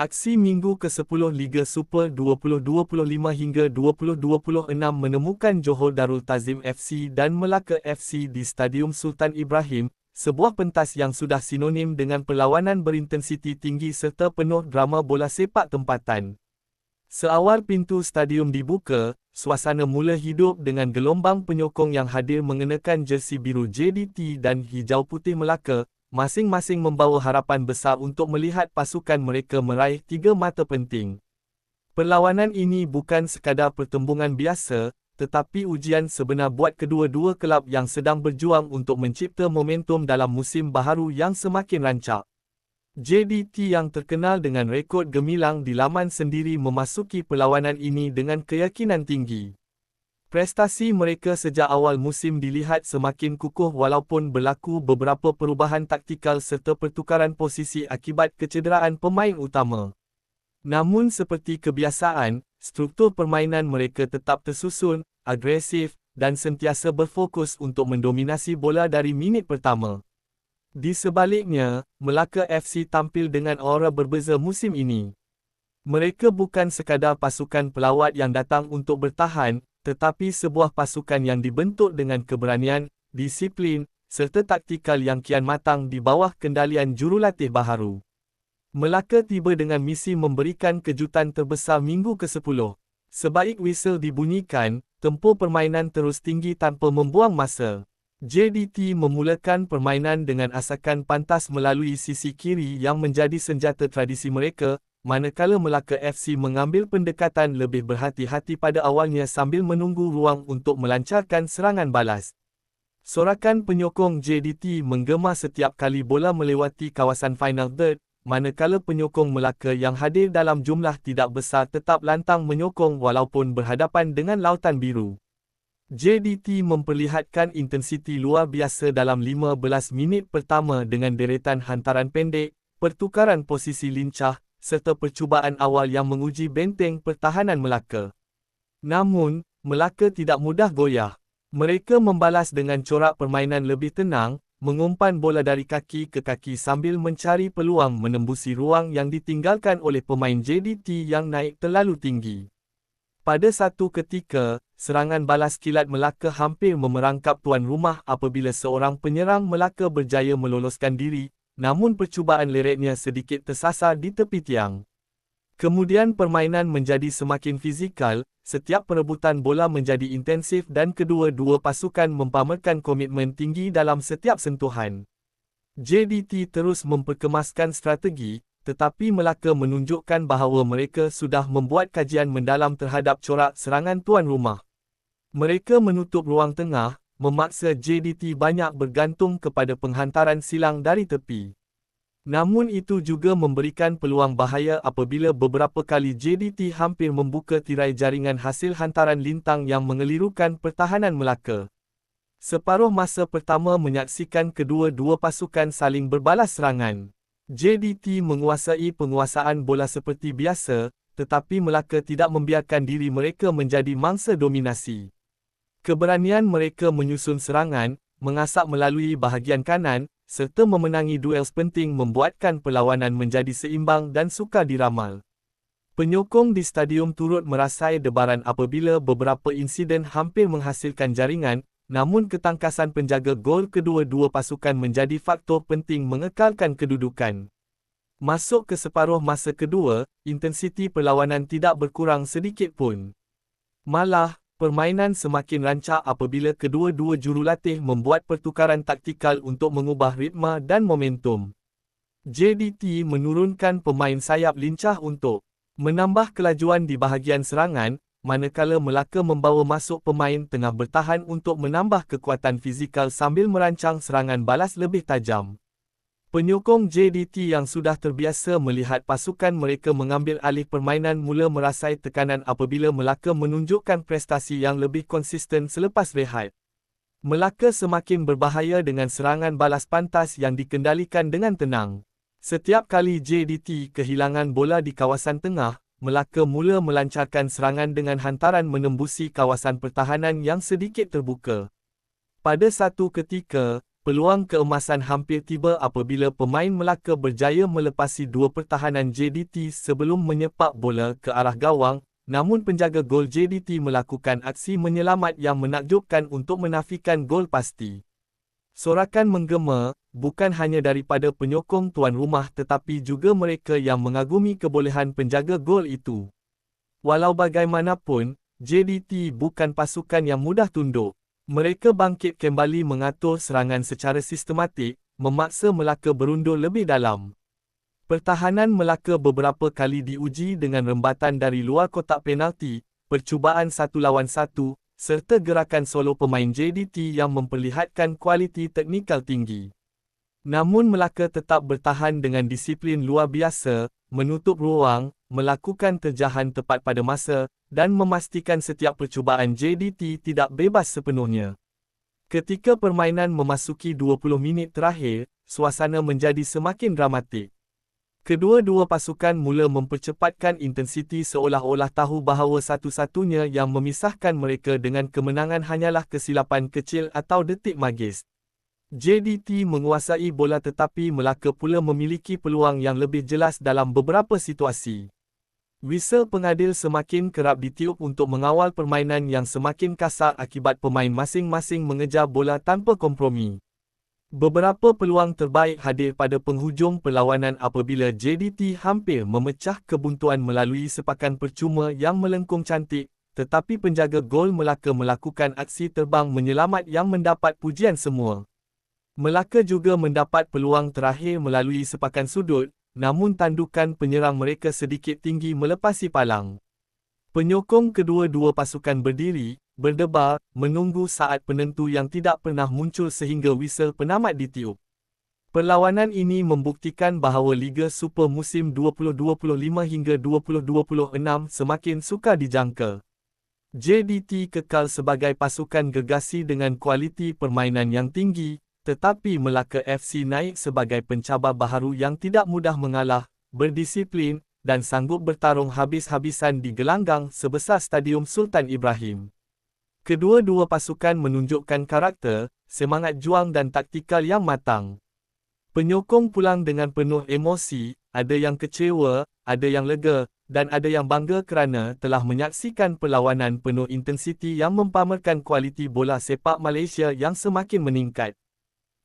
Aksi minggu ke-10 Liga Super 2025 hingga 2026 menemukan Johor Darul Tazim FC dan Melaka FC di Stadium Sultan Ibrahim, sebuah pentas yang sudah sinonim dengan perlawanan berintensiti tinggi serta penuh drama bola sepak tempatan. Seawal pintu stadium dibuka, suasana mula hidup dengan gelombang penyokong yang hadir mengenakan jersey biru JDT dan hijau putih Melaka, masing-masing membawa harapan besar untuk melihat pasukan mereka meraih tiga mata penting. Perlawanan ini bukan sekadar pertembungan biasa, tetapi ujian sebenar buat kedua-dua kelab yang sedang berjuang untuk mencipta momentum dalam musim baharu yang semakin rancak. JDT yang terkenal dengan rekod gemilang di laman sendiri memasuki perlawanan ini dengan keyakinan tinggi. Prestasi mereka sejak awal musim dilihat semakin kukuh walaupun berlaku beberapa perubahan taktikal serta pertukaran posisi akibat kecederaan pemain utama. Namun seperti kebiasaan, struktur permainan mereka tetap tersusun, agresif dan sentiasa berfokus untuk mendominasi bola dari minit pertama. Di sebaliknya, Melaka FC tampil dengan aura berbeza musim ini. Mereka bukan sekadar pasukan pelawat yang datang untuk bertahan, tetapi sebuah pasukan yang dibentuk dengan keberanian, disiplin, serta taktikal yang kian matang di bawah kendalian jurulatih baharu. Melaka tiba dengan misi memberikan kejutan terbesar minggu ke-10. Sebaik whistle dibunyikan, tempur permainan terus tinggi tanpa membuang masa. JDT memulakan permainan dengan asakan pantas melalui sisi kiri yang menjadi senjata tradisi mereka, manakala Melaka FC mengambil pendekatan lebih berhati-hati pada awalnya sambil menunggu ruang untuk melancarkan serangan balas. Sorakan penyokong JDT menggema setiap kali bola melewati kawasan final third, manakala penyokong Melaka yang hadir dalam jumlah tidak besar tetap lantang menyokong walaupun berhadapan dengan lautan biru. JDT memperlihatkan intensiti luar biasa dalam 15 minit pertama dengan deretan hantaran pendek, pertukaran posisi lincah, serta percubaan awal yang menguji benteng pertahanan Melaka. Namun, Melaka tidak mudah goyah. Mereka membalas dengan corak permainan lebih tenang, mengumpan bola dari kaki ke kaki sambil mencari peluang menembusi ruang yang ditinggalkan oleh pemain JDT yang naik terlalu tinggi. Pada satu ketika, serangan balas kilat Melaka hampir memerangkap tuan rumah apabila seorang penyerang Melaka berjaya meloloskan diri, namun percubaan leretnya sedikit tersasar di tepi tiang. Kemudian permainan menjadi semakin fizikal, setiap perebutan bola menjadi intensif dan kedua-dua pasukan mempamerkan komitmen tinggi dalam setiap sentuhan. JDT terus memperkemaskan strategi, tetapi Melaka menunjukkan bahawa mereka sudah membuat kajian mendalam terhadap corak serangan tuan rumah. Mereka menutup ruang tengah, memaksa JDT banyak bergantung kepada penghantaran silang dari tepi. Namun itu juga memberikan peluang bahaya apabila beberapa kali JDT hampir membuka tirai jaringan hasil hantaran lintang yang mengelirukan pertahanan Melaka. Separuh masa pertama menyaksikan kedua-dua pasukan saling berbalas serangan. JDT menguasai penguasaan bola seperti biasa, tetapi Melaka tidak membiarkan diri mereka menjadi mangsa dominasi. Keberanian mereka menyusun serangan, mengasak melalui bahagian kanan, serta memenangi duel penting membuatkan perlawanan menjadi seimbang dan sukar diramal. Penyokong di stadium turut merasai debaran apabila beberapa insiden hampir menghasilkan jaringan, namun ketangkasan penjaga gol kedua-dua pasukan menjadi faktor penting mengekalkan kedudukan. Masuk ke separuh masa kedua, intensiti perlawanan tidak berkurang sedikit pun. Malah, Permainan semakin rancak apabila kedua-dua jurulatih membuat pertukaran taktikal untuk mengubah ritma dan momentum. JDT menurunkan pemain sayap lincah untuk menambah kelajuan di bahagian serangan, manakala Melaka membawa masuk pemain tengah bertahan untuk menambah kekuatan fizikal sambil merancang serangan balas lebih tajam. Penyokong JDT yang sudah terbiasa melihat pasukan mereka mengambil alih permainan mula merasai tekanan apabila Melaka menunjukkan prestasi yang lebih konsisten selepas rehat. Melaka semakin berbahaya dengan serangan balas pantas yang dikendalikan dengan tenang. Setiap kali JDT kehilangan bola di kawasan tengah, Melaka mula melancarkan serangan dengan hantaran menembusi kawasan pertahanan yang sedikit terbuka. Pada satu ketika, peluang keemasan hampir tiba apabila pemain Melaka berjaya melepasi dua pertahanan JDT sebelum menyepak bola ke arah gawang, namun penjaga gol JDT melakukan aksi menyelamat yang menakjubkan untuk menafikan gol pasti. Sorakan menggema, bukan hanya daripada penyokong tuan rumah tetapi juga mereka yang mengagumi kebolehan penjaga gol itu. Walau bagaimanapun, JDT bukan pasukan yang mudah tunduk. Mereka bangkit kembali mengatur serangan secara sistematik, memaksa Melaka berundur lebih dalam. Pertahanan Melaka beberapa kali diuji dengan rembatan dari luar kotak penalti, percubaan satu lawan satu, serta gerakan solo pemain JDT yang memperlihatkan kualiti teknikal tinggi. Namun Melaka tetap bertahan dengan disiplin luar biasa, menutup ruang, melakukan terjahan tepat pada masa, dan memastikan setiap percubaan JDT tidak bebas sepenuhnya. Ketika permainan memasuki 20 minit terakhir, suasana menjadi semakin dramatik. Kedua-dua pasukan mula mempercepatkan intensiti seolah-olah tahu bahawa satu-satunya yang memisahkan mereka dengan kemenangan hanyalah kesilapan kecil atau detik magis. JDT menguasai bola tetapi Melaka pula memiliki peluang yang lebih jelas dalam beberapa situasi. Whistle pengadil semakin kerap ditiup untuk mengawal permainan yang semakin kasar akibat pemain masing-masing mengejar bola tanpa kompromi. Beberapa peluang terbaik hadir pada penghujung perlawanan apabila JDT hampir memecah kebuntuan melalui sepakan percuma yang melengkung cantik, tetapi penjaga gol Melaka melakukan aksi terbang menyelamat yang mendapat pujian semua. Melaka juga mendapat peluang terakhir melalui sepakan sudut, namun tandukan penyerang mereka sedikit tinggi melepasi palang. Penyokong kedua-dua pasukan berdiri, berdebar, menunggu saat penentu yang tidak pernah muncul sehingga whistle penamat ditiup. Perlawanan ini membuktikan bahawa Liga Super musim 2025 hingga 2026 semakin sukar dijangka. JDT kekal sebagai pasukan gegasi dengan kualiti permainan yang tinggi, tetapi Melaka FC naik sebagai pencabar baharu yang tidak mudah mengalah, berdisiplin, dan sanggup bertarung habis-habisan di gelanggang sebesar Stadium Sultan Ibrahim. Kedua-dua pasukan menunjukkan karakter, semangat juang dan taktikal yang matang. Penyokong pulang dengan penuh emosi, ada yang kecewa, ada yang lega, dan ada yang bangga kerana telah menyaksikan perlawanan penuh intensiti yang mempamerkan kualiti bola sepak Malaysia yang semakin meningkat.